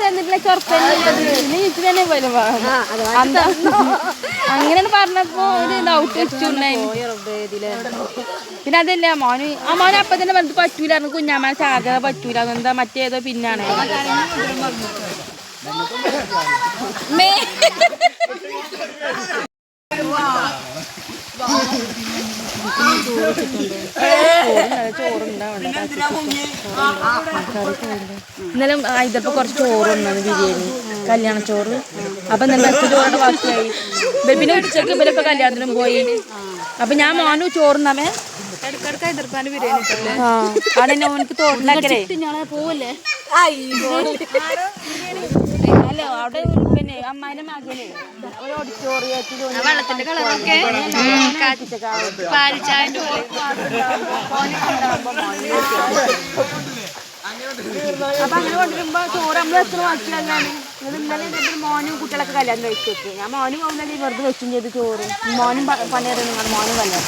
തന്നിട്ടില്ല തന്നെ വരും. അങ്ങനെയാണ് പറഞ്ഞപ്പോ ഒരു ഡൗട്ട് വെച്ചിട്ടുണ്ടായി പിന്നെ അതല്ല മോന് ആ മോനെ അപ്പൊ തന്നെ പറഞ്ഞത് പറ്റൂല കുഞ്ഞാമ്മ ചാകര പറ്റൂല. എന്താ മറ്റേതോ പിന്നാണ്. മേ ഇന്നലെ ഇതപ്പോ കുറച്ച് ചോറ് വന്നത് ബിരിയാണി കല്യാണ ചോറ്. അപ്പൊ ഇന്നലെ ചോറിന്റെ ബാക്കിയായി. ഇവർ പിന്നെ ഉച്ചയ്ക്ക് ഇവരൊക്കെ കല്യാണത്തിനും പോയി. അപ്പൊ ഞാൻ മോനു ചോറുന്നമേ ഇടക്കിടക്ക് എതിർപ്പാന്റെ ബിരിയാണി കിട്ടല്ലേ ആ അവിടെ എന്നെ ഓനക്ക് തോന്നുന്നേ പോവല്ലേ? അവിടെ പിന്നെ അമ്മായിന്റെ മകനെ ഒരു ഓഡിറ്റോറിയത്തിൽ വെള്ളത്തിന്റെ കളറൊക്കെ പാലിച്ചായന്റെ അപ്പൊ അങ്ങനെ കൊണ്ടുവരുമ്പോ ചോറ് നമ്മൾ എത്ര ബാക്കിയല്ലാണ് നിങ്ങൾ ഇന്നലെ ഇതേപോലെ മോനും കുട്ടികളൊക്കെ കല്യാണം കഴിച്ചു വെച്ചു. ഞാൻ മോനും പോകുന്നില്ല വെറുതെ വെച്ചും ചെയ്ത് ചോറ്. മോനും പണിയത് നിങ്ങൾ മോനും കല്യാണം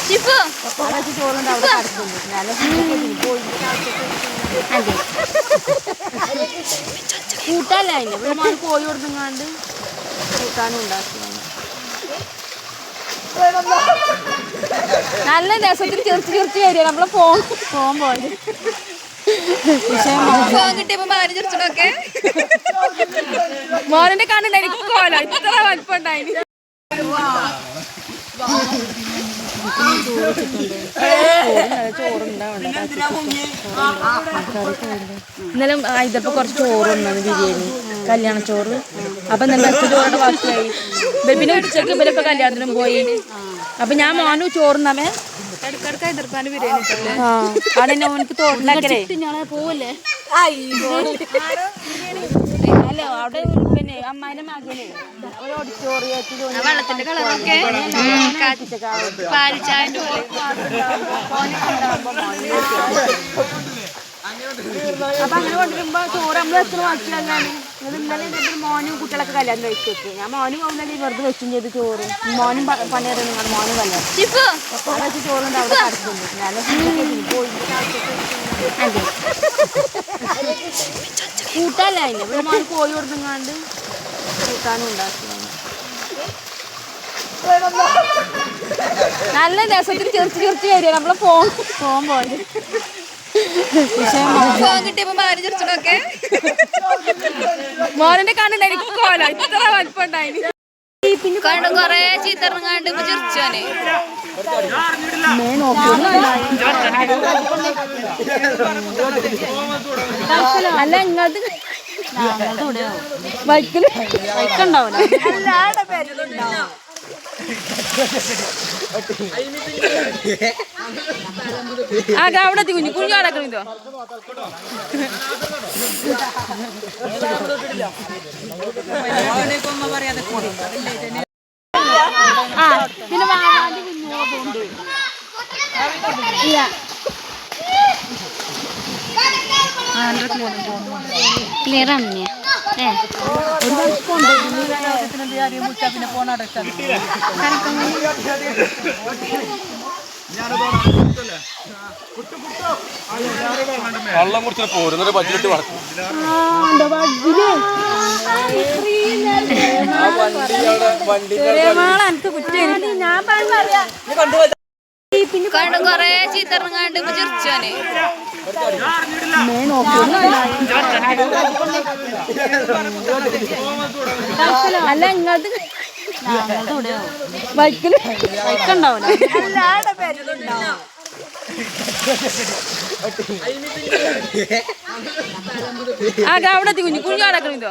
വെച്ച് ചോറുണ്ട് അവിടെ കിടക്കുന്നു ഞാൻ പോയി കൂട്ടല്ല അതിന് ഇവിടെ മോന് കോഴി കൊടുത്തുങ്ങാണ്ട് കൂട്ടാനും ഉണ്ടാക്കി നല്ല രസത്തിൽ ചെറുത്ത് ചെറുത്ത് വരിക. നമ്മളെ ഫോൺ ഫോൺ പോയത്. മോനെ കണ്ടില്ല എനിക്ക് കോല. ഇത്ര വലിപ്പുണ്ടായിന് ഇന്നലെ ഇതപ്പോ കുറച്ച് ചോറ് വന്നത് ബിരിയാണി കല്യാണ ചോറ്. അപ്പൊ നല്ല ചോറിന്റെ ബാക്കിയായി. പിന്നെ ഉച്ചയ്ക്ക് ഇവരൊക്കെ കല്യാണത്തിനും പോയി. അപ്പൊ ഞാൻ മോനു ചോറുന്നമേ തന്നേ ഓനക്ക് ഞങ്ങളെ പോവല്ലേ? അല്ല അവിടെ പിന്നെ അമ്മായിന്റെ മകനെ. വെള്ളത്തിന്റെ കളറൊക്കെ പാലിച്ചായന്റെ അപ്പൊ അങ്ങനെ കൊണ്ടുവരുമ്പോ ചോറ് നമ്മൾ എത്ര ബാക്കിയല്ലാണ് ഇത് ഇന്നലെ ഇതേപോലെ മോനും കുട്ടികളൊക്കെ കല്യാണം കഴിച്ചു വെച്ചു ഞാൻ മോനും പോകുന്നില്ല വെറുതെ വെച്ചും ചെയ്ത് ചോറ്. മോനും പണിയറിയ നിങ്ങൾ മോനും കല്യാണം വെച്ച് ചോറുണ്ട് അവിടെ കിടക്കുന്നു ഞാൻ കൂട്ടല്ല അതിന്? മോൻ കോഴി കൊടുത്തുങ്ങാണ്ട് കൂട്ടാനും ഉണ്ടാക്കി. നല്ല രസത്തിൽ ചെറുത്തി ചെറുത്തി വരിക. നമ്മളെ ഫോൺ ഫോൺ പോയത് പക്ഷേ ഫോൺ കിട്ടിയപ്പോ ഭാര്യ ചിരിച്ചതൊക്കെ. മോനെ കണ്ടില്ല എനിക്ക് കോല ഇത്ര വലിപ്പുണ്ടായിന് കണ്ട് കൊറേ ചീത്തറങ്ങാണ്ട് ഇപ്പൊ ചിരിച്ചോനെ അല്ല ഇങ്ങോട്ട് ബൈക്കിൽ ബൈക്കുണ്ടാവില്ല അവിടെ എത്തി കുഞ്ഞു കുഞ്ഞു കിടക്കണിതോ ആ പിന്നെ വാവാന്റെ കുഞ്ഞോടുണ്ട് ഇല്ല ക്ലിയർ ആണ്. വെള്ളം കുറിച്ച് പോരുന്നൊരു ബഡ്ജറ്റ് വളർത്തും ആ വണ്ടി വണ്ടി ഞാൻ പറയാ. കണ്ട് കൊറേ ചീത്തറങ്ങാണ്ട് ഇപ്പൊ ചിരിച്ചോനെ. അല്ല ഇങ്ങോട്ട് ബൈക്കിൽ അവിടെ കുഞ്ഞു. കുഞ്ഞു കിടക്കണിതോ